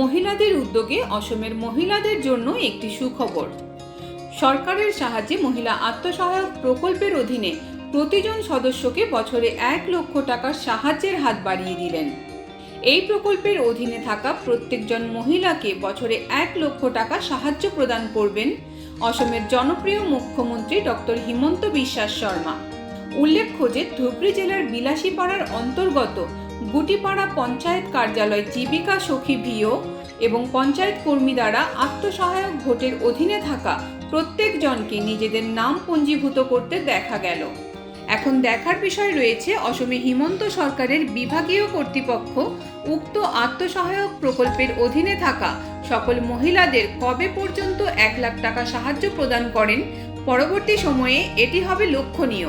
মহিলাদের উদ্যোগে অসমের মহিলাদের জন্য একটি সুখবর। সরকারের সাহায্যে মহিলা আত্মসহায়ক প্রকল্পের অধীনে প্রতিজন সদস্যকে বছরে এক লক্ষ টাকার সাহায্যের হাত বাড়িয়ে দিলেন। এই প্রকল্পের অধীনে থাকা প্রত্যেকজন মহিলাকে বছরে এক লক্ষ টাকা সাহায্য প্রদান করবেন অসমের জনপ্রিয় মুখ্যমন্ত্রী ডক্টর হিমন্ত বিশ্বাস শর্মা। উল্লেখ্য যে ধুবড়ী জেলার বিলাসীপাড়ার অন্তর্গত গুটিপাড়া পঞ্চায়েত কার্যালয় জীবিকা সখী ভিও এবং পঞ্চায়েত কর্মী দ্বারা আত্মসহায়ক ভোটের অধীনে থাকা প্রত্যেক জনকে নিজেদের নাম পঞ্জীভূত করতে দেখা গেল। এখন দেখার বিষয় রয়েছে অসমে হিমন্ত সরকারের বিভাগীয় কর্তৃপক্ষ উক্ত আত্মসহায়ক প্রকল্পের অধীনে থাকা সকল মহিলাদের কবে পর্যন্ত এক লাখ টাকা সাহায্য প্রদান করেন, পরবর্তী সময়ে এটি হবে লক্ষণীয়।